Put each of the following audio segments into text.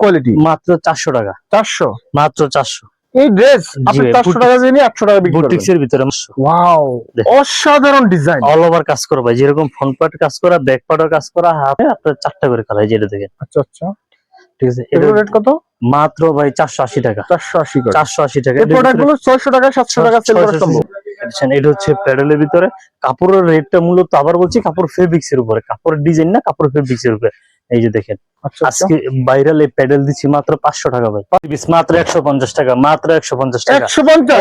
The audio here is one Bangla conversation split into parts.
কোয়ালিটি মাত্র চারশো টাকা। চারশো? মাত্র চারশো। এই ড্রেস আপনি চারশো টাকা আটশো টাকা বুটিক্স এর ভিতরে ওয়াও অসাধারণ ডিজাইন অল ওভার কাজ করা ভাই যেরকম ফ্রন্ট পার্ট কাজ করা ব্যাক পার্টও কাজ করা হাতে আপনার চারটা করে যেটা দেখেন। আচ্ছা আচ্ছা। ঠিক আছে রেট কত? মাত্র ভাই চারশো আশি টাকা। চারশো আশি চারশো আশি টাকা। এই প্রোডাক্টগুলো ছয়শো টাকা সাতশো টাকা সেল করা সম্ভব। এটা হচ্ছে প্যাডেলের ভিতরে। কাপড়ের রেটটা মূলত আবার বলছি কাপড় ফেব্রিক্স এর উপরে। কাপড়ের ডিজাইন না কাপড় ফেব্রিক্স এর উপরে। এই যে দেখেন আচ্ছা আচ্ছা। আজকে ভাইরাল এই প্যাডেল দিচ্ছি মাত্র পাঁচশো টাকা ভাই। পিস মাত্র একশো পঞ্চাশ টাকা মাত্র একশো পঞ্চাশ টাকা।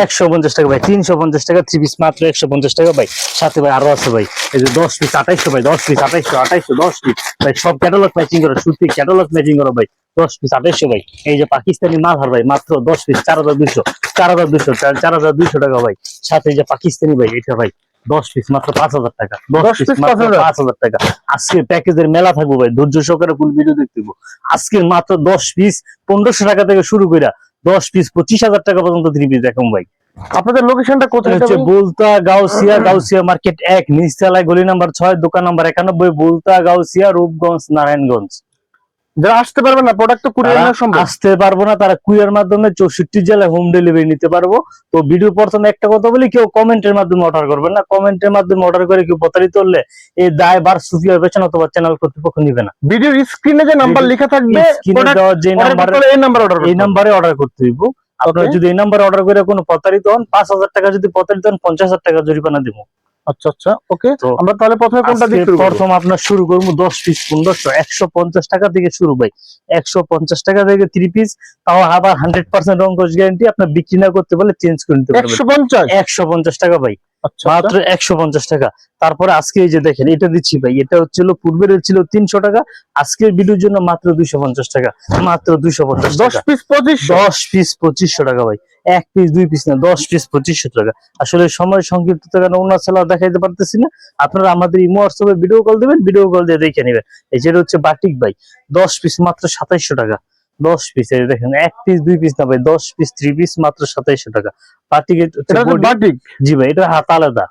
একশো পঞ্চাশ? টাকা ভাই তিনশো পঞ্চাশ টাকা থ্রি পিস মাত্র একশো পঞ্চাশ টাকা ভাই। সাথে ভাই আরও আছে ভাই এই যে দশ পিস আঠাইশো ভাই দশ পিস আঠাইশো আঠাইশো দশ পিস ভাই সব ক্যাটালগ ম্যাচিং করো সুতি ক্যাটালগ ম্যাচিং করো ভাই। দশ পিস আঠাইশো ভাই। এই যে পাকিস্তানি মালহার ভাই মাত্র দশ পিস চার হাজার দুইশো চার হাজার দুইশো চার হাজার দুইশো টাকা ভাই। সাথে এই যে পাকিস্তানি ভাই এটা ভাই। দশ পিস মাত্র পাঁচ হাজার টাকা। দশ পিস মাত্র পাঁচ হাজার। টাকা। আজকে প্যাকেজের মেলা থাকব ভাই ধৈর্য সহকারে ফুল ভিডিও দেখতে হইবো। আজকে মাত্র দশ পিস পনেরোশো টাকা থেকে শুরু করে দশ পিস পঁচিশ হাজার টাকা পর্যন্ত থ্রি পিস দেখুন ভাই। আপনাদের লোকেশনটা কোথায় হচ্ছে? বুলতা গাউসিয়া গাউসিয়া মার্কেট এক নিচতলায় গলি নাম্বার ছয় দোকান নাম্বার একানব্বই বুলতা গাউসিয়া রূপগঞ্জ নারায়ণগঞ্জ। যারা আসতে পারবেন না প্রোডাক্ট তো কুরিয়ার নেওয়া সম্ভব। আসতে পারব না তারা কুইয়ার মাধ্যমে চৌষট্টি জেলায় হোম ডেলিভারি নিতে পারব। তো ভিডিও প্রথমে একটা কথা বলি কেউ কমেন্টের মাধ্যমে অর্ডার করবেন না। কমেন্টের মাধ্যমে অর্ডার করে কেউ প্রতারিত হলে এই দায় বার সুফিয়া বেছেন অথবা চ্যানেল কর্তৃপক্ষ নিবে না। ভিডিওর স্ক্রিনে যে নাম্বার লেখা থাকবে স্ক্রিনে দেওয়া যে নাম্বার এই নাম্বার অর্ডার এই নাম্বারে অর্ডার করতে হইব। আপনারা যদি এই নাম্বারে অর্ডার করে কোনো প্রতারিত হন পাঁচ হাজার টাকা যদি প্রতারিত হন পঞ্চাশ হাজার টাকা জরিমানা দিব। আচ্ছা আচ্ছা ওকে। আমরা তাহলে প্রথমে কোনটা দিয়ে শুরু প্রথম আপনার শুরু করব দশ পিস পনেরোশো একশো পঞ্চাশ টাকা থেকে শুরু ভাই। একশো পঞ্চাশ টাকা থেকে থ্রি পিস তাও আবার হান্ড্রেড পার্সেন্ট রঙ্কশ গ্যারান্টি আপনার বিক্রি না করতে পারলে চেঞ্জ করে নিতে পারবেন। একশো পঞ্চাশ? একশো পঞ্চাশ টাকা ভাই আচ্ছা মাত্র একশো পঞ্চাশ টাকা। তারপরে আজকে এই যে দেখেন এটা দিচ্ছি ভাই এটা হচ্ছিল পূর্বের ছিল তিনশো টাকা আজকের ভিডিওর জন্য মাত্র দুইশো পঞ্চাশ টাকা মাত্র দুইশো পঞ্চাশ দশ টাকা। পিস পঁচিশ দশ পিস পঁচিশশো টাকা ভাই। এক পিস দুই পিস না দশ পিস পঁচিশশো টাকা। আসলে সময় সংক্ষিপ্ত কারণে অন্য সেলার দেখাইতে পারতেছি না? আপনারা আমাদের ইমো হোয়াটসঅ্যাপে ভিডিও কল দিবেন ভিডিও কল দিয়ে দেখে নেবেন। এই যেটা হচ্ছে বাটিক ভাই দশ পিস মাত্র সাতাইশশো টাকা। দশ পিস এই দেখেন এক পিস দুই পিস না ভাই দশ পিস থ্রি পিস মাত্র সাতাইশশো টাকা। Batik batik? জি ভাই এটা হাত আলাদা।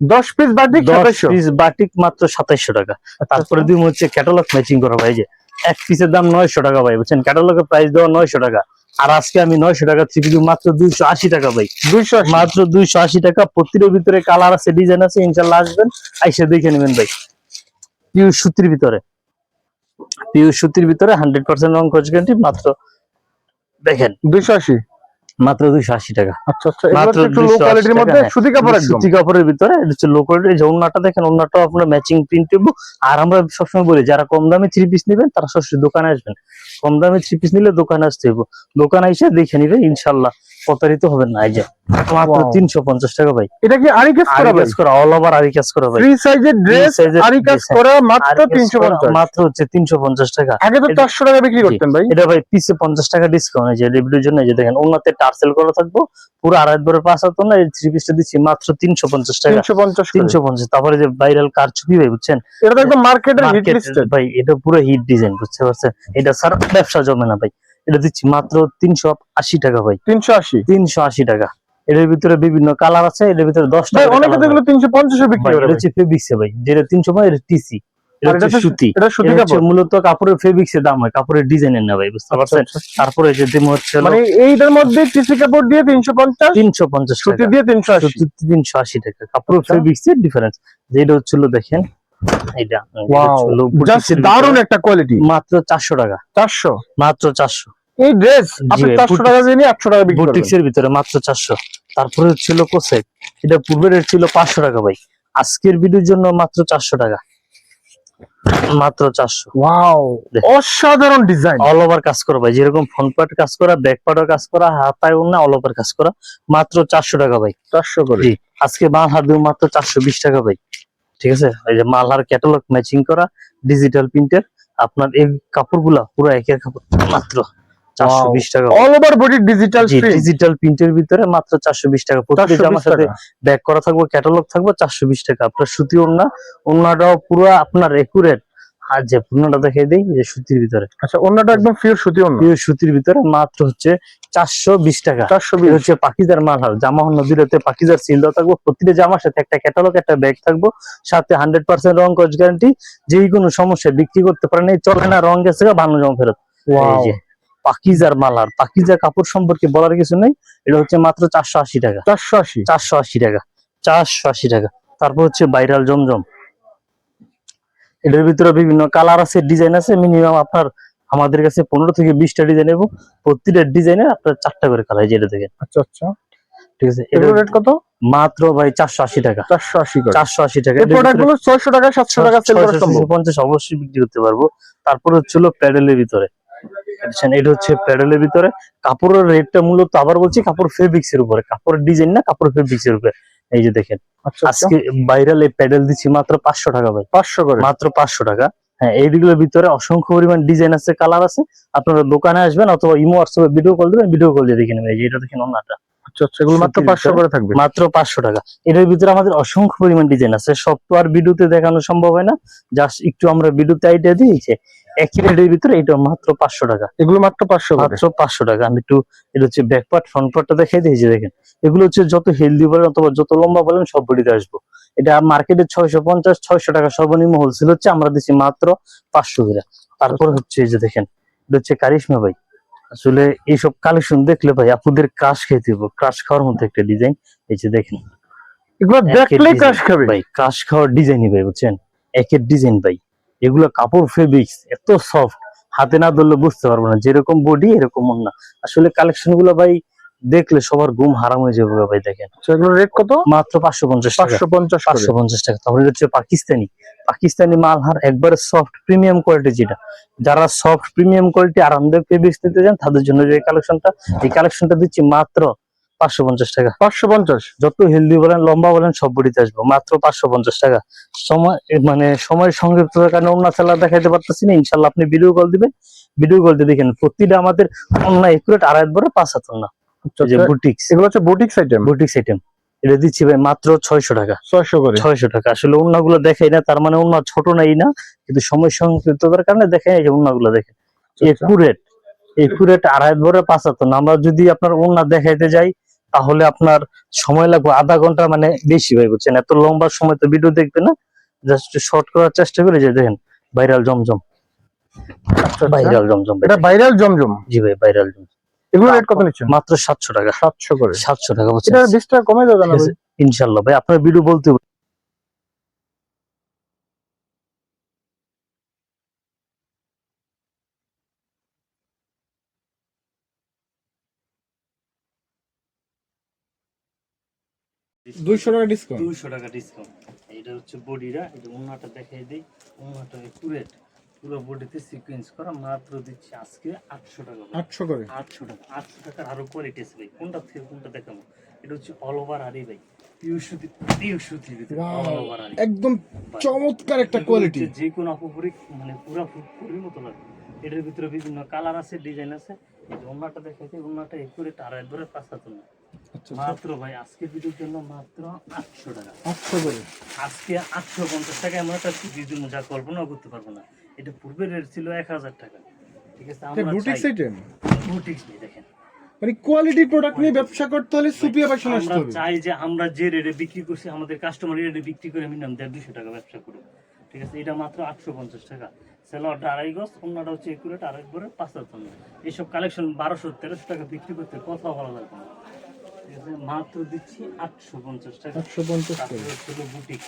দশ পিস বাটিক দশ পিস বাটিক মাত্র সাতাইশশো টাকা। তারপরে আচ্ছা। দুই হচ্ছে ক্যাটালগ ম্যাচিং করা ভাই যে। এক পিসের দাম নয়শো টাকা ভাই বুঝছেন? ক্যাটালগের প্রাইস দেওয়া নয়শো টাকা। আর আজকে আমি নয়শো টাকা থ্রি পিস মাত্র দুইশো আশি টাকা ভাই। দুইশো মাত্র দুইশো আশি টাকা প্রতিটার ভিতরে কালার আছে ডিজাইন আছে ইনশাল্লাহ আসবেন আইসে দেখে নেবেন ভাই। পিউ সুতির ভিতরে। পিউ সুতির ভিতরে হান্ড্রেড পার্সেন্ট রং খোঁজ মাত্র দেখেন। দুইশো আশি? মাত্র দুইশো আশি টাকা। আচ্ছা আচ্ছা মাত্র লো কোয়ালিটির মধ্যে হ্যাঁ। সুতি কাপড় সুতি কাপড়ের ভিতরে এটা হচ্ছে লো কোয়ালিটি যে ওন্নাটা দেখেন ওন্নাটাও আপনার ম্যাচিং প্রিন্ট দেবো আর আমরা সবসময় বলি যারা কম দামে থ্রি পিস নেবেন তারা সরাসরি দোকানে আসবেন। কম দামে থ্রি পিস নিলে দোকানে আসতে হইব। দোকানে এসে দেখে নিবে ইনশাল্লাহ। প্রতারিত হবেন না এই যে। মাত্র Wow. তিনশো পঞ্চাশ টাকা ভাই। এটা কি আরি কাজ করা কাজ করা অল ওভার আরি কাজ করা ভাই। ফ্রি সাইজের ড্রেস আরি কাজ। করা মাত্র আরি কাজ তিনশো করা পঞ্চাশ। মাত্র হচ্ছে তিনশো পঞ্চাশ টাকা। আগে তো এটা- চারশো টাকা বিক্রি করতেন ভাই। এটা ভাই পিসে পঞ্চাশ টাকা ডিসকাউন্ট আছে রিভিউর জন্য এই যে দেখেন ওনাতে টার্সেল করা থাকব পুরো আড়াই বরের পাঁচ হাত না এই থ্রি পিসটা দিচ্ছি মাত্র তিনশো পঞ্চাশ টাকা। তিনশো পঞ্চাশ তিনশো পঞ্চাশ তারপরে যে ভাইরাল কার ছবি ভাই বুঝছেন? এটা তো একদম মার্কেটের হিট ভাই এটা পুরো হিট ডিজাইন বুঝতে পারছেন? এটা স্যার ব্যবসা জমে না ভাই। এটা দিচ্ছি মাত্র তিনশো আশি টাকা ভাই। তিনশো আশি? তিনশো আশি টাকা। এটার ভিতরে বিভিন্ন কালার আছে এটার ভিতরে দশ টাকা অনেকে তো তিনশো পঞ্চাশে বিক্রি করে হচ্ছে ফেব্রিক্সে ভাই যেটা তিনশো ভাই এটা টিসি এটা মূলত কাপড়ের ফেব্রিক্সের দাম হয় কাপড়ের ডিজাইনের না ভাই বুঝতে পারছেন? আচ্ছা, আচ্ছা। তারপরে যে দিম হচ্ছে মানে এইটার মধ্যে টিসি কাপড় দিয়ে তিনশো পঞ্চাশ তিনশো পঞ্চাশ সুতি দিয়ে তিনশো আশি। তিনশো আশি টাকা। কাপড়ের আচ্ছা। ফেব্রিক্স এর ডিফারেন্স যেটা হচ্ছিল দেখেন এটা দারুণ একটা কোয়ালিটি মাত্র চারশো টাকা। চারশো? মাত্র চারশো। এই ড্রেস আপনি ভাই, চারশো boutique- টাকা দিয়ে নিয়ে আটশো টাকা বিক্রি করবেন। বুটিক্স এর ভিতরে মাত্র চারশো। তারপরে হচ্ছিল কোসেক। এটা পূর্বের রেট ছিল পাঁচশো টাকা ভাই। আজকের ভিডিওর জন্য মাত্র চারশো টাকা। মাত্র চারশো। ওয়াও অসাধারণ ডিজাইন অল ওভার কাজ করা ভাই। যেরকম ফ্রন্ট পার্ট কাজ করা ব্যাক পার্টও কাজ করা হাতায় না অল ওভার কাজ করা। মাত্র চারশো টাকা ভাই। চারশো করে। জি। আজকে মালহার দিব মাত্র চারশো বিশ টাকা ভাই। ঠিক আছে? এই যে মালহার ক্যাটালগ ম্যাচিং করা ডিজিটাল প্রিন্টের আপনার এই কাপড়গুলা পুরো একের কাপড় মাত্র। চারশো বিশ টাকা all over body digital digital প্রিন্টের ভিতরে মাত্র চারশো বিশ টাকা। প্রতিটা জামার সাথে ব্যাক করা থাকবে ক্যাটালগ থাকবে টাকা। আপনার সুতি পুরো আপনার একুরেট আর যে দেই যে সুতির ভিতরে। আচ্ছা অন্যটা একদম পিওর সুতি অন্য পিওর সুতির ভিতরে মাত্র হচ্ছে চারশো বিশ টাকা। চারশো বিশ। হচ্ছে পাকিজার মাল হার জামা নদীরতে পাকিজার সিল দেওয়া থাকব। প্রতিটা জামার সাথে একটা ক্যাটালগ একটা ব্যাগ থাকব। সাথে হান্ড্রেড পার্সেন্ট রং কচ গ্যারান্টি যেই কোনো সমস্যা বিক্রি করতে পারেন এই চলে না রং গেছে ভালো জমা ফেরত. যে পাকিজার মালার পাকিজা কাপড় সম্পর্কে বলার কিছু নেই। এটা হচ্ছে মাত্র চারশো আশি টাকা। চারশো আশি? চারশো আশি টাকা। চারশো আশি টাকা। তারপর হচ্ছে ভাইরাল জমজম। এটার ভিতরে বিভিন্ন কালার আছে ডিজাইন আছে। মিনিমাম আপনার আমাদের কাছে পনেরো থেকে বিশটা ডিজাইন এবং প্রতিটা ডিজাইনে আপনার চারটা করে কালার যেটা দেখেন। আচ্ছা আচ্ছা। ঠিক আছে? রেট কত? মাত্র ভাই চারশো আশি টাকা। চারশো আশি চারশো আশি টাকা। এই ছয়শো টাকা সাতশো টাকা সেল করা সম্ভব? পঞ্চাশ অবশ্যই বিক্রি করতে পারব। তারপর হচ্ছিল প্যাডেলের ভিতরে। এটা হচ্ছে প্যাডেলের ভিতরে। কাপড়ের রেটটা মূলত আবার বলছি কাপড় ফেব্রিক্স এর উপরে। কাপড়ের ডিজাইন না কাপড় ফেব্রিক্স এর উপরে। এই যে দেখেন আচ্ছা আচ্ছা। আজকে ভাইরাল এই প্যাডেল দিচ্ছি মাত্র পাঁচশো টাকা ভাই। পাঁচশো করে? মাত্র পাঁচশো টাকা। হ্যাঁ এইগুলোর ভিতরে অসংখ্য পরিমাণ ডিজাইন আছে কালার আছে। আপনারা দোকানে আসবেন অথবা ইমো হোয়াটসঅ্যাপে ভিডিও কল দেবেন ভিডিও কল দিয়ে দেখে নেবেন। এই যে এটা দেখেন অন্যটা মাত্র পাঁচশো করে থাকবে। মাত্র পাঁচশো টাকা। এটার ভিতরে আমাদের অসংখ্য পরিমাণ ডিজাইন আছে। সব তো আর ভিডিওতে দেখানো সম্ভব হয় না। জাস্ট একটু আমরা ভিডিওতে আইডিয়া দিয়েছি। একই রেটের ভিতরে এটা মাত্র পাঁচশো টাকা। এগুলো মাত্র পাঁচশো মাত্র পাঁচশো টাকা। আমি একটু এটা হচ্ছে ব্যাক পার্ট ফ্রন্ট পার্টটা দেখাই দিয়েছি দেখেন। এগুলো হচ্ছে যত হেলদি বলেন অথবা যত লম্বা বলেন সব বডিতে আসব। এটা মার্কেটে ছয়শো পঞ্চাশ ছয়শো টাকা সর্বনিম্ন হোলসেল হচ্ছে। আমরা দিচ্ছি মাত্র পাঁচশো করে। তারপর হচ্ছে এই যে দেখেন এটা হচ্ছে কারিশমা ভাই। আসলে এইসব কালেকশন দেখলে ভাই আপুদের ক্রাশ খেতে হবে ক্রাশ খাওয়ার মধ্যে একটা ডিজাইন এই যে দেখেন। এগুলো দেখলে ক্রাশ খাবে। ভাই ক্রাশ খাওয়ার ডিজাইনই ভাই বুঝছেন? একের ডিজাইন ভাই। এগুলো কাপড় ফেব্রিক্স এত সফট হাতে না ধরলে বুঝতে পারব না। যেরকম বডি এরকম না আসলে কালেকশনগুলো ভাই দেখলে সবার ঘুম হারাম হয়ে যাবে ভাই দেখেন। আচ্ছা, এগুলো রেট কত? মাত্র পাঁচশো পঞ্চাশ পাঁচশো পঞ্চাশ পাঁচশো পঞ্চাশ টাকা। এটা হচ্ছে পাকিস্তানি। পাকিস্তানি মালহার একবারে সফট প্রিমিয়াম কোয়ালিটি যেটা। যারা সফট প্রিমিয়াম কোয়ালিটি আরামদায়ক ফেব্রিক্স নিতে চান তাদের জন্য যে কালেকশনটা এই কালেকশনটা দিচ্ছি মাত্র পাঁচশো পঞ্চাশ টাকা। পাঁচশো পঞ্চাশ। যত হেলদি বলেন লম্বা বলেন সব বডিতে আসব। মাত্র পাঁচশো পঞ্চাশ টাকা। সময় মানে সংক্ষিপ্ততার কারণে অন্য খেলা পারতেছি না। ইনশাল্লাহ আপনি ভিডিও কল দিবেন। ভিডিও কল দিয়ে দেখেন প্রতিটা আমাদের অন্য একুরেট আড়াই বড় পাঁচ হাত না। যে আচ্ছা, বুটিক্স এগুলো হচ্ছে বুটিক্স আইটেম বুটিক্স আইটেম এটা দিচ্ছি ভাই মাত্র ছয়শো টাকা। ছয়শো করে? ছয়শো টাকা। আসলে দেখাই না তার মানে ছোট নাই না কিন্তু সময় সংক্ষিপ্ততার কারণে দেখেন এই যে অন্যগুলো দেখেন। আচ্ছা, একুরেট একুরেট আড়াই বড় পাঁচ হাত। না আমরা যদি আপনার অন্য দেখাইতে যাই তাহলে আপনার সময় লাগবে আধা ঘণ্টা মানে বেশি হয় বুঝছেন? এত লম্বা সময় তো ভিডিও দেখবে না। জাস্ট শর্ট করার চেষ্টা করে যে দেখেন ভাইরাল জমজম। আচ্ছা, আচ্ছা। ভাইরাল জমজম এটা ভাইরাল জমজম? জি ভাই ভাইরাল জমজম। এগুলো রেট কত নিচ্ছেন? মাত্র সাতশো টাকা। সাতশো করে। সাতশো টাকা বুঝছেন এটা বিশ টাকা কমে যাবে না? ইনশাল্লাহ। ভাই আপনার ভিডিও বলতে দুইশো টাকা ডিসকাউন্ট দুইশো টাকা ডিসকাউন্ট এটা হচ্ছে বডিটা এটা ওনাটা দেখাই দিই ওনাটা একুরেট পুরো বডিতে সিকোয়েন্স করা মাত্র দিচ্ছি আজকে আটশো টাকা আটশো করে? আটশো টাকা আটশো টাকার আরও কোয়ালিটি আছে ভাই। কোনটা থেকে কোনটা দেখাবো? এটা হচ্ছে অল ওভার আরি ভাই। একদম চমৎকার একটা কোয়ালিটি যে কোনো অপরিক মানে পুরা ফুটপুরির মতো লাগে। এটার ভিতরে বিভিন্ন কালার আছে ডিজাইন আছে। ওনাটা দেখাইছে ওনাটা একুরেট আড়াই ধরে পাঁচ হাত। আচ্ছা মাত্র ভাই আজকের ভিডিওর জন্য মাত্র আটশো টাকা। আটশো করে? আজকে আটশো পঞ্চাশ টাকা এমন একটা জন্য যা কল্পনাও করতে পারব না। এটা পূর্বের রেট ছিল এক হাজার টাকা। ঠিক আছে আমরা বুটিক্স চাই। আইটেম বুটিক্স নিয়ে দেখেন। মানে কোয়ালিটি প্রোডাক্ট নিয়ে ব্যবসা করতে হলে সুপিয়া বাসন আসতে হবে। চাই যে আমরা যে রেটে বিক্রি করছি আমাদের কাস্টমার রেটে বিক্রি করে মিনিমাম দেড় দুশো টাকা ব্যবসা করুক। ঠিক আছে এটা মাত্র আটশো পঞ্চাশ টাকা। সেলোয়ারটা আড়াই গজ অন্যটা হচ্ছে একুরেট আড়াই করে পাঁচ হাজার টাকা। এইসব কালেকশন বারোশো তেরোশো টাকা বিক্রি করতে কথা ভালো লাগবে না। ঠিক আছে মাত্র দিচ্ছি আটশো পঞ্চাশ টাকা। একশো পঞ্চাশ হচ্ছে বুটিক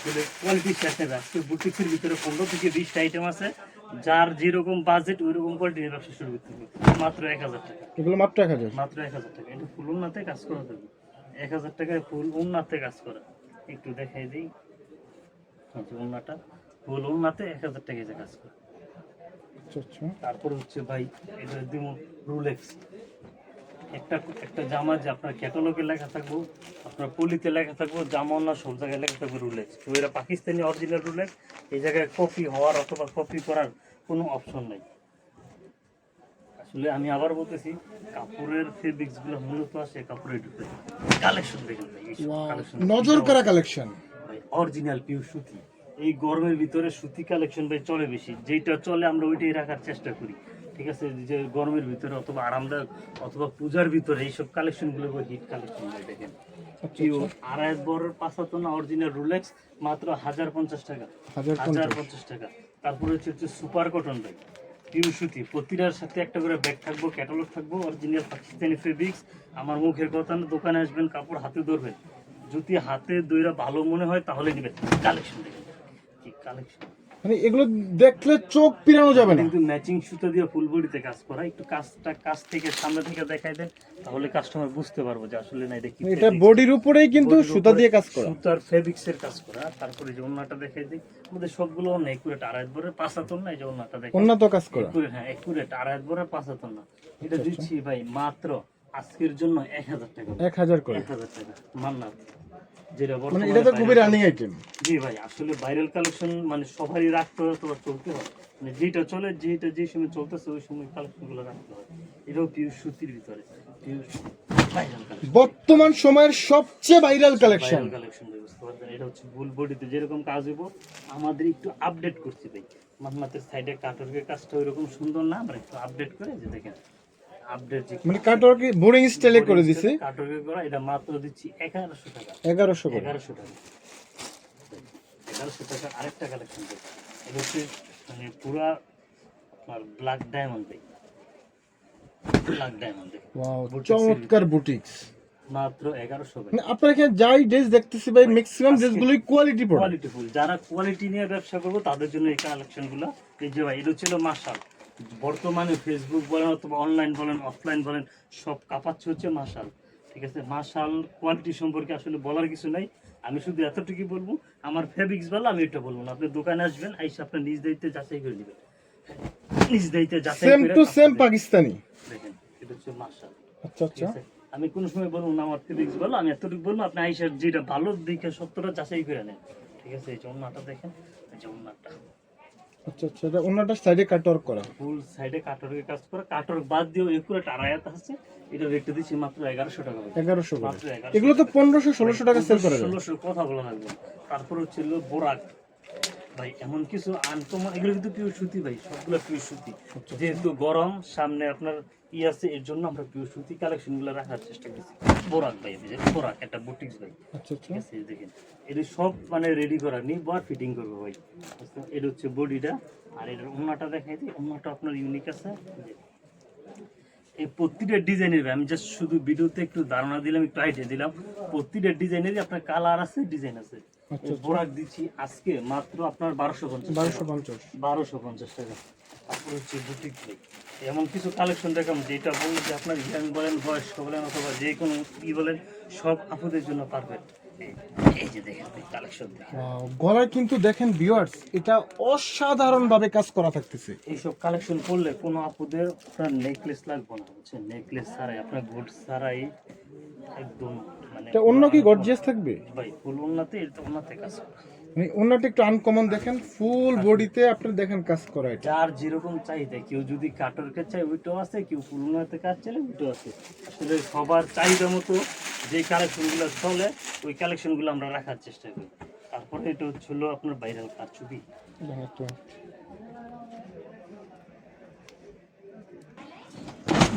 আসলে কোয়ালিটি শেষ নেবে আজকে বুটিক্সের ভিতরে পনেরো থেকে বিশটা আইটেম আছে। যার যেরকম বাজেট ওই রকম কোয়ালিটি ব্যবসা শুরু করতে হবে। মাত্র এক হাজার টাকা। এগুলো মাত্র এক হাজার? মাত্র এক হাজার টাকা। এটা ফুল উন্নাতে কাজ করা যাবে। এক হাজার টাকায় ফুল উন্নাতে কাজ করা। একটু দেখাই দিই। উন্নাটা ফুল উন্নাতে এক হাজার টাকায় যে কাজ করা। আচ্ছা আচ্ছা। তারপর হচ্ছে ভাই এটা দিব রুলেক্স একটা একটা জামা যে আপনার ক্যাটালগে লেখা থাকব আপনার পলিতে লেখা থাকব জামা না সব জায়গায় লেখা থাকবে রুলেক্স তো এরা পাকিস্তানি অরিজিনাল রুলেক্স এই জায়গায় কপি হওয়ার অথবা কপি করার কোনো অপশন নেই। আসলে আমি আবার বলতেছি কাপড়ের ফেব্রিক্সগুলো মূলত আসে কাপড়ের কালেকশন দেখেন নজর করা কালেকশন অরিজিনাল পিউ সুতি। এই গরমের ভিতরে সুতি কালেকশন ভাই চলে বেশি। যেটা চলে আমরা ওইটাই রাখার চেষ্টা করি। ঠিক আছে যে গরমের ভিতরে অথবা আরামদায়ক অথবা পূজার ভিতরে এইসব কালেকশনগুলো হিট কালেকশন দেখেন। আড়াই বড় পাঁচাতো না অরিজিনাল রুলেক্স মাত্র হাজার পঞ্চাশ টাকা। হাজার হাজার পঞ্চাশ টাকা। তারপরে হচ্ছে হচ্ছে সুপার কটন ভাই পিওর সুতি। প্রতিটার সাথে একটা করে ব্যাগ থাকব ক্যাটালগ থাকব অরিজিনাল পাকিস্তানি ফেব্রিক্স আমার মুখের কথা না দোকানে আসবেন কাপড় হাতে ধরবেন। যদি হাতে দইরা ভালো মনে হয় তাহলে নেবেন কালেকশন দেখেন। কি কালেকশন মানে এগুলো দেখলে চোখ পিরানো যাবে না। কিন্তু ম্যাচিং সুতা দিয়ে ফুল বডিতে কাজ করা একটু কাজটা কাজ থেকে সামনে থেকে দেখাই দেন তাহলে কাস্টমার বুঝতে পারব যে আসলে না এটা কি এটা বডির উপরেই কিন্তু সুতা দিয়ে কাজ করা। সুতার ফেব্রিক্স এর কাজ করা তারপরে যে ওন্নাটা দেখাই দিই আমাদের সবগুলো অন্য একুরেট আড়াই বরের পাঁচ হাতন না এই যে ওন্নাটা দেখেন উন্নত কাজ করা। একুরেট হ্যাঁ একুরেট আড়াই বরের পাঁচ হাতন না এটা দিচ্ছি ভাই মাত্র আজকের জন্য এক হাজার টাকা। এক হাজার করে। এক হাজার টাকা মান্নাত। যেটা মানে এটা তো খুবই রানিং আইটেম জি ভাই আসলে ভাইরাল কালেকশন মানে সবারই রাখতে হয় অথবা চলতে হয় মানে যেটা চলে যেটা যে সময় চলতেছে ওই সময় কালেকশন রাখতে হয় এটাও পিওর সুতির ভিতরে পিওর বর্তমান সময়ের সবচেয়ে ভাইরাল কালেকশন এটা হচ্ছে ফুল বডিতে যেরকম কাজ হইব আমাদের একটু আপডেট করছি ভাই। মান্নাতের সাইডে কাটরকের কাজটা ওইরকম সুন্দর না আমরা একটু আপডেট করে যে দেখেন আপডেট যে কাটওয়ার্ক বোরিং স্টাইলে করে দিছে। কাটরকের করা এটা মাত্র দিচ্ছি এগারোশো টাকা। এগারোশো করে। এগারোশো টাকা। এগারোশো টাকা আরেকটা কালেকশন এটা হচ্ছে মানে পুরা আপনার ব্ল্যাক ডায়মন্ড দেয় ব্ল্যাক ডায়মন্ড ওয়াও চমৎকার বুটিক্স মাত্র মানে আপনার যাই ড্রেস দেখতেছি ভাই ম্যাক্সিমাম ড্রেসগুলোই কোয়ালিটি প্রোডাক্ট যারা কোয়ালিটি নিয়ে ব্যবসা করব তাদের জন্য এই কালেকশনগুলো এই যে ভাই এটা ছিল মার্শাল বর্তমানে ফেসবুক বলেন অথবা অনলাইন বলেন অফলাইন বলেন সব কাপাচ্ছে হচ্ছে মার্শাল ঠিক আছে? মার্শাল কোয়ালিটি সম্পর্কে আসলে বলার কিছু নাই। আমি শুধু এতটুকুই বলব আমার ফেব্রিক্স বলে আমি এটা বলব না। আপনি দোকানে আসবেন আইসা আপনার নিজ দায়িত্বে যাচাই করে নেবেন। নিজ দায়িত্বে যাচাই সেম টু সেম পাকিস্তানি দেখেন এটা হচ্ছে মার্শাল আচ্ছা আচ্ছা। আমি কোনো সময় বলব না আমার ফিলিংস বলো আমি এতটুকু বলব আপনি আইসার যেটা ভালো দিকে সত্যটা যাচাই করে নেন। ঠিক আছে? এই ওন্নাটা দেখেন এই ওন্নাটা আচ্ছা আচ্ছা এটা অন্যটা সাইডে কাটওয়ার্ক করা। ফুল সাইডে কাটওয়ার্কের কাজ করা। কাটওয়ার্ক বাদ দিয়ে একুরেট টারায়াত আছে। এটা রেটে দিচ্ছি মাত্র এগারোশো টাকা করে। এগারোশো করে। মাত্র এগুলো তো পনেরোশো ষোলোশো টাকা সেল করে যায় ষোলোশো কথা বলা লাগবে তারপর হচ্ছে বোরাক। ভাই এমন কিছু আনকমন এগুলো কিন্তু পিওর সুতি ভাই সবগুলো পিওর সুতি। যেহেতু গরম সামনে আপনার ই আছে এর জন্য আমরা পিওর সুতি রাখার চেষ্টা করছি। বোরাক ভাই বোরাক একটা বুটিক্স ভাই। আচ্ছা আচ্ছা। ঠিক আছে দেখেন। এটা সব মানে রেডি করা নিব আর ফিটিং করব ভাই। এটা হচ্ছে বডিটা আর এটার দেখাই দিই। আপনার ইউনিক আছে। এই প্রতিটা ডিজাইনের আমি জাস্ট শুধু ভিডিওতে একটু ধারণা দিলাম একটু আইডিয়া দিলাম। প্রতিটা ডিজাইনেরই আপনার কালার আছে ডিজাইন আছে। বোরাক দিচ্ছি আজকে মাত্র আপনার বারোশো পঞ্চাশ বারোশো পঞ্চাশ। বারোশো পঞ্চাশ টাকা। তারপর হচ্ছে বুটিক এমন কিছু কালেকশন দেখাম যেটা বলি যে আপনার ইয়াং বলেন বয়স্ক বলেন অথবা যে কোনো ই বলেন সব আপুদের জন্য পারফেক্ট এই যে দেখেন কালেকশন দেখেন কিন্তু দেখেন ভিউয়ার্স এটা অসাধারণ ভাবে কাজ করা থাকতেছে। এইসব কালেকশন করলে কোনো আপুদের আপনার নেকলেস লাগবে না বুঝছেন? নেকলেস ছাড়াই আপনার গোল্ড ছাড়াই একদম এটা অন্য কি গর্জিয়াস থাকবে? ভাই ফুল উন্নতি এটা উন্নতি কাজ মানে অন্যটা একটু আনকমন দেখেন ফুল বডিতে আপনি দেখেন কাজ করা এটা। যার যেরকম চাহিদা কেউ যদি কাটরকে চাই ওইটাও আছে কেউ পুরোনোতে কাজ চাইলে ওইটাও আছে। আসলে সবার চাহিদা মতো যে কালেকশনগুলো চলে ওই কালেকশনগুলো আমরা রাখার চেষ্টা করি। তারপরে এটা হচ্ছিল আপনার ভাইরাল কাজ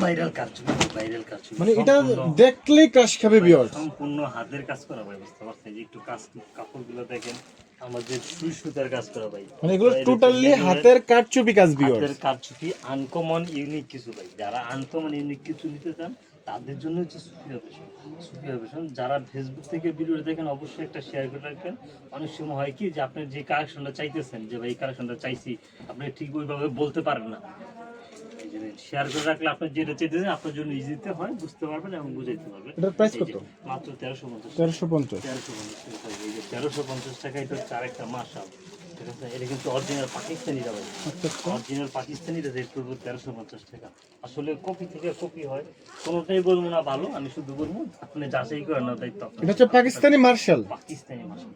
ভাইরাল। কাজ ভাইরাল কাজ মানে এটা সম্পূর্ণ- দেখলেই ক্রাশ খাবে ভিউয়ার্স সম্পূর্ণ হাতের কাজ করা ভাই বুঝতে পারছেন? যে একটু কাজ কাপড়গুলো দেখেন আমাদের সুই সুতার কাজ করা ভাই। মানে এগুলো টোটালি হাতের কারচুপি কাজ ভিউয়ার্স হাতের কারচুপি আনকমন ইউনিক কিছু ভাই। যারা আনকমন ইউনিক কিছু নিতে চান তাদের জন্য হচ্ছে সুফিয়া ফ্যাশন যারা ফেসবুক থেকে ভিডিও দেখেন অবশ্যই একটা শেয়ার করে রাখবেন। অনেক সময় হয় কি যে আপনি যে কালেকশনটা চাইতেছেন যে ভাই এই কালেকশনটা চাইছি আপনি ঠিক ওইভাবে বলতে পারেন না। শেয়ার করে রাখলে আপনি যেটা চাইতেছেন আপনার জন্য ইজিতে হয় বুঝতে পারবেন এবং বুঝাইতে পারবেন। এটার প্রাইস কত? মাত্র তেরোশো পঞ্চাশ তেরোশো পঞ্চাশ। তেরোশো পঞ্চাশ টাকা এই যে তেরোশো পঞ্চাশ টাকা এটা হচ্ছে আরেকটা ঠিক আছে? এটা কিন্তু অরিজিনাল পাকিস্তানিরা ভাই আচ্ছা আচ্ছা। অরিজিনাল পাকিস্তানিরা রেট করব তেরোশো পঞ্চাশ টাকা। আসলে কপি থেকে কপি হয়। কোনোটাই বলব না ভালো আমি শুধু বলব আপনি যাচাই করেন না দায়িত্ব আপনার এটা হচ্ছে পাকিস্তানি মার্শাল। পাকিস্তানি মাসাল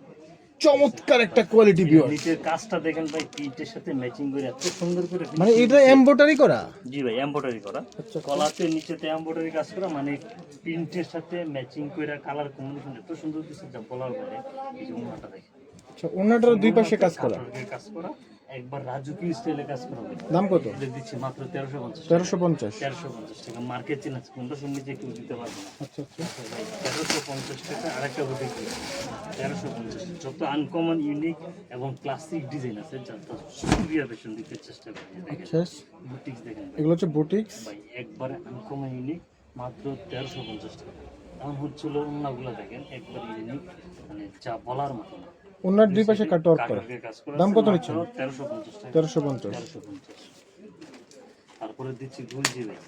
চমৎকার একটা কোয়ালিটি ভিউয়ার্স নিচের কাজটা দেখেন ভাই প্রিন্টের সাথে ম্যাচিং করে এত সুন্দর করে মানে এটা। এমব্রয়ডারি করা? জি ভাই এমব্রয়ডারি করা। আচ্ছা কলাতে নিচেতে এমব্রয়ডারি কাজ করা মানে প্রিন্টের সাথে ম্যাচিং করে কালার কম্বিনেশন এত সুন্দর দিচ্ছে যা বলার পরে এই যে ওনাটা দেখেন। আচ্ছা ওনাটার দুই পাশে কাজ করা। কাজ করা। একবার রাজুকি স্টাইলে কাজ করা ভাই দাম কত? দিচ্ছি মাত্র তেরোশো পঞ্চাশ তেরোশো পঞ্চাশ? তেরোশো পঞ্চাশ টাকা। মার্কেট চেন আছে পনেরোশো নিচে কেউ দিতে পারবে না। আচ্ছা আচ্ছা। তেরোশো পঞ্চাশ টাকা আরেকটা বুটিক তেরোশো পঞ্চাশ যত আনকমন ইউনিক এবং ক্লাসিক ডিজাইন আছে যাতে সুবিয়া বেশন দিতে চেষ্টা করি। বুটিক্স দেখেন। এগুলো হচ্ছে বুটিক্স একবারে আনকমন ইউনিক মাত্র তেরোশো পঞ্চাশ টাকা। এখন হচ্ছিল অন্যগুলো দেখেন একবার ইউনিক মানে যা বলার মতো না। ওনার দুই পাশে কাট ওয়ার্ক করা। দাম কত নিচ্ছেন? তেরোশো পঞ্চাশ তারপরে দিচ্ছি গুলজি ভাই।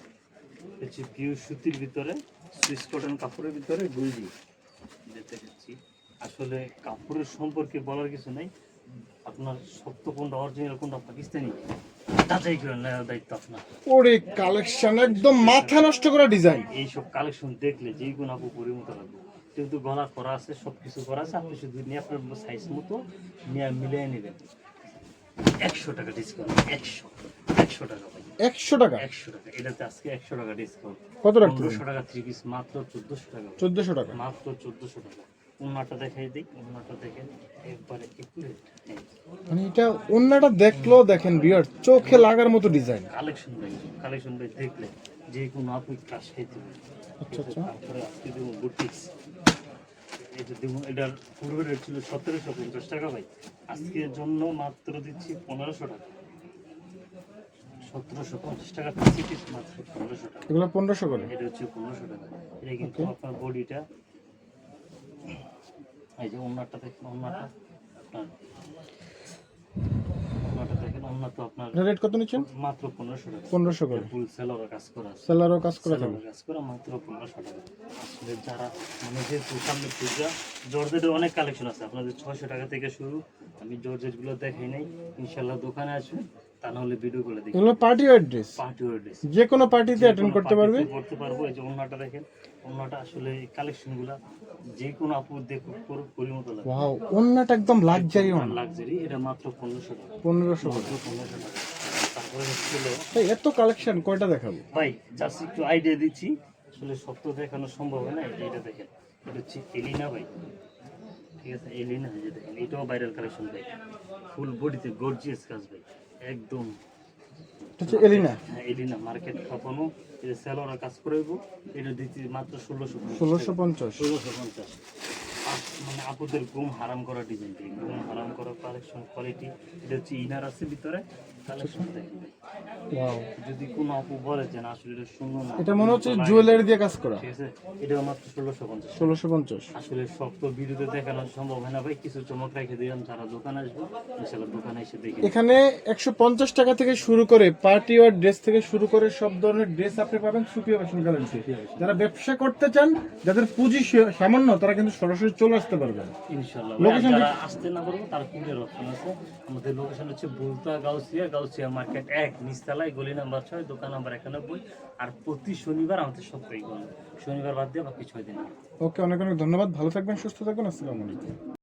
দিচ্ছি পিওর সুতির ভিতরে সুইস কটন কাপড়ের ভিতরে গুলজি। দিতে দিচ্ছি। আসলে কাপড়ের সম্পর্কে বলার কিছু নাই। আপনার সত্য কোনটা অরিজিনাল কোনটা? পাকিস্তানি? যাচাই করে নেওয়ার দায়িত্ব আপনার। ওরে কালেকশন একদম মাথা নষ্ট করা ডিজাইন। এইসব কালেকশন দেখলে যেই কোনো আপু পরিমত লাগবে। কিন্তু গলা করা আছে সব কিছু করা আছে আপনি শুধু নিয়ে আপনার সাইজ মতো নিয়ে মিলিয়ে নেবেন। একশো টাকা ডিসকাউন্ট একশো একশো টাকা একশো টাকা? একশো টাকা এটাতে আজকে একশো টাকা ডিসকাউন্ট কত রাখতে পনেরোশো টাকা থ্রি পিস মাত্র চোদ্দশো টাকা চোদ্দশো টাকা? মাত্র চোদ্দশো টাকা। দেখাই দিই অন্যটা দেখেন একবারে একুরেট মানে এটা দেখেন বিয়ার চোখে লাগার মতো ডিজাইন কালেকশন ভাই কালেকশন ভাই দেখলে যে কোনো আপনি খাইতে আচ্ছা আচ্ছা। তারপরে আজকে দেবো বুটিক্স এটা দেবো এটার পূর্বে রেট ছিল সতেরোশো পঞ্চাশ টাকা ভাই। আজকের জন্য মাত্র দিচ্ছি পনেরোশো টাকা। সতেরোশো পঞ্চাশ টাকা পিসি মাত্র পনেরোশো টাকা। এগুলো পনেরোশো করে? এটা হচ্ছে পনেরোশো টাকা। এটা কিন্তু আপনার বডিটা এই যে অন্যটা দেখেন অন্যটা আপনার অন্য তো আপনার রেট কত নিচ্ছেন? মাত্র পনেরোশো টাকা। পনেরোশো করে। ফুল সেলর কাজ করা সেলারও কাজ করে থাকবে কাজ করা মাত্র পনেরোশো টাকা। আসলে যারা মানে যেহেতু সামনে পূজা জর্জেটের অনেক কালেকশন আছে। আপনাদের ছয়শো টাকা থেকে শুরু। আমি জর্জেটগুলো দেখাই নাই। ইনশাল্লাহ দোকানে আসবেন। তা নাহলে ভিডিও করে দেখি। এগুলো পার্টি ড্রেস পার্টি ড্রেস যে কোনো পার্টিতে অ্যাটেন্ড করতে পারবে। করতে পারব। এই যে অন্যটা দেখেন। অন্যটা আসলে কালেকশনগুলো যে কোনো আপু দেখুক করুক পরিমতো লাগে ওয়াও অন্যটা একদম লাক্সারি অন লাক্সারি এটা মাত্র পনেরোশো টাকা। পনেরোশো করে মাত্র পনেরোশো টাকা। তারপরে হচ্ছিল ভাই এত কালেকশন কয়টা দেখাবো? ভাই জাস্ট একটু আইডিয়া দিচ্ছি। আসলে সব তো দেখানো সম্ভব হয় না এই এটা দেখেন। এটা হচ্ছে এলিনা ভাই। ঠিক আছে এলিনা যে দেখেন এটাও ভাইরাল কালেকশন ভাই। ফুল বডিতে গর্জিয়াস কাজ ভাই। একদম এটা হচ্ছে এলিনা এলিনা মার্কেট খাপানো এটা সেলরা কাজ করব এটা দিচ্ছি মাত্র ষোলোশো ষোলোশো পঞ্চাশ। ষোলোশো পঞ্চাশ। মানে আপুদের ঘুম হারাম করা ডিজাইন ঘুম হারাম করা কালেকশন কোয়ালিটি এটা হচ্ছে ইনার আছে ভিতরে। কালেকশন দেখেন ভাই ওয়াও যদি কোনো আপু বলে যে আসলে এটা সুন্দর না এটা মনে হচ্ছে জুয়েলারি দিয়ে কাজ করা। ঠিক আছে এটা মাত্র ষোলোশো পঞ্চাশ। ষোলোশো পঞ্চাশ। আসলে সব তো ভিডিওতে দেখানো সম্ভব হয় না ভাই কিছু চমক রেখে দিলাম যারা দোকানে আসব ইনশাল্লাহ দোকানে এসে দেখে এখানে একশো পঞ্চাশ টাকা থেকে শুরু করে পার্টি ওয়ার ড্রেস থেকে শুরু করে সব ধরনের ড্রেস আপনি পাবেন সুপিয়া ফ্যাশন গ্যালারিতে যারা ব্যবসা করতে চান যাদের পুঁজি সামান্য তারা কিন্তু সরাসরি চলে আসতে পারবেন। ইনশাল্লাহ যারা আসতে না পারব তার কুড়ির অপশন আছে। আমাদের লোকেশন হচ্ছে বুলতা গাউসিয়া গাউসিয়া মার্কেট এক নিস্তালায় গলি নাম্বার ছয়, দোকান নাম্বার একানব্বই, আর প্রতি শনিবার আমাদের সপ্তাহে শনিবার বাদ দিয়ে বাকি ছয় দিন। ওকে অনেক অনেক ধন্যবাদ। ভালো থাকবেন, সুস্থ থাকবেন। আসসালামু আলাইকুম।